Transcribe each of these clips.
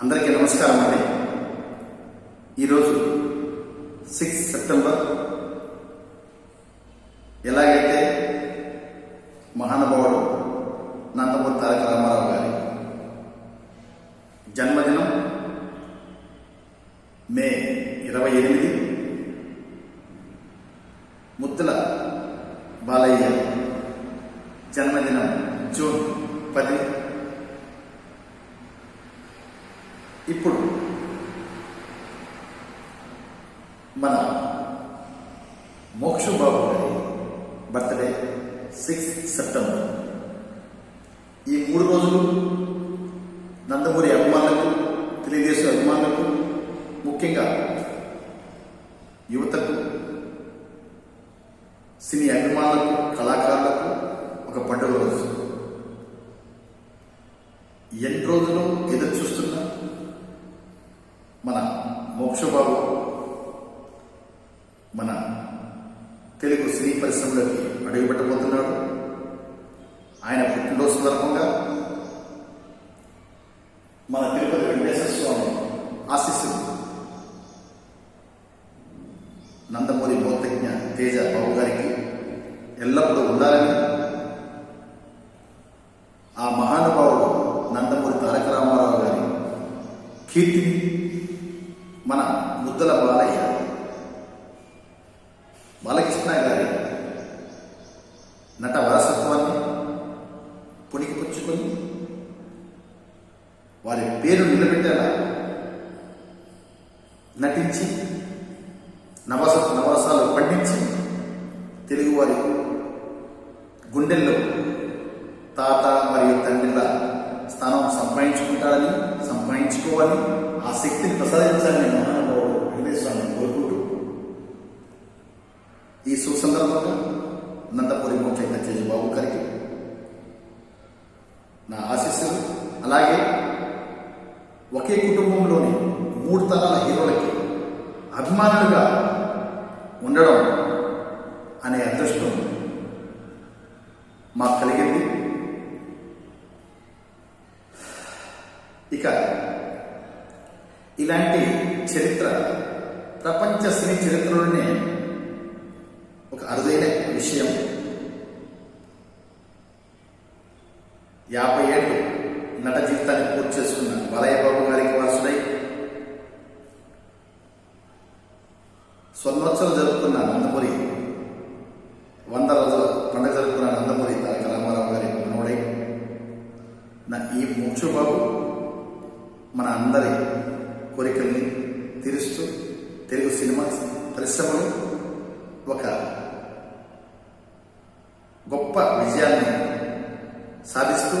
అందరికీ నమస్కారం అండి. ఈరోజు సిక్స్ సెప్టెంబర్ ఎలాగైతే మహానుభావుడు నందమూరి తారక రామారావు గారి జన్మదినం మే ఇరవై ఎనిమిది ముద్దుల బాలయ్య జన్మదినం జూన్ పది ఇప్పుడు మన మోక్ష బాబు గారి బర్త్డే సిక్స్ సెప్టెంబర్. ఈ మూడు రోజులు నందమూరి అభిమానులకు తెలుగుదేశం అభిమానులకు ముఖ్యంగా యువతకు సినీ అభిమానులకు కళాకారులకు ఒక పండుగ రోజు. ఎన్ని రోజులు ఎదురు మోక్షబాబు మన తెలుగు సినీ పరిశ్రమలోకి అడుగుపెట్టబోతున్నాడు. ఆయన పుట్టినరోజు సందర్భంగా మన తిరుపతి వెంకటేశ్వర స్వామి ఆశీస్సులు. నందమూరి మోతజ్ఞ తేజ బాబు గారికి ఎల్లప్పుడూ ఉండాలని ఆ మహానుభావుడు నందమూరి తారక రామారావు గారి కీర్తిని మన ముద్దల బాలయ్య. బాలకృష్ణ గారి నట వారసత్వాన్ని పుణికిపుచ్చుకొని వారి పేరు నిలబెట్టేలా నటించి నవస నవరసాలు పండించి తెలుగువారి గుండెల్లో తాత మరియు తండ్రిల స్థానం సంపాదించుకుంటారని సంపాదించుకోవాలి ఆ శక్తిని ప్రసాదించాలని ఈ సుసందర్భంగా నందపూరి మోక్ష తేజ బాబు గారికి నా ఆశీస్సులు. అలాగే ఒకే కుటుంబంలోని మూడు తరాల హీరోలకి అభిమానులుగా ఉండడం అనే అదృష్టం మాకు కలిగింది. ఇక ఇలాంటి చరిత్ర ప్రపంచ సినీ చరిత్రలోనే అరుదైన విషయం. యాభై ఏళ్ళు నట జీవితాన్ని పూర్తి చేసుకున్న బాలయ్యబాబు గారికి వారసుడై స్వర్ణోత్సవం జరుపుకున్న నందమూరి వంద రోజుల పండుగ జరుపుకున్న నందమూరి తారక రామారావు గారి మనవడై నా ఈ మోక్షబాబు మన అందరి కోరికల్ని తీరుస్తూ తెలుగు సినిమా పరిశ్రమను ఒక గొప్ప విజయాన్ని సాధిస్తూ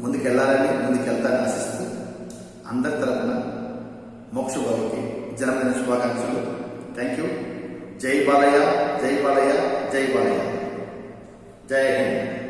ముందుకెళ్ళాలని ముందుకెళ్తానని ఆశిస్తూ అందరి తరఫున మోక్షబాబుకి జన్మదిన శుభాకాంక్షలు. థ్యాంక్ యూ జై బాలయ్య జై బాలయ్య జై బాలయ్య. జై హింద్.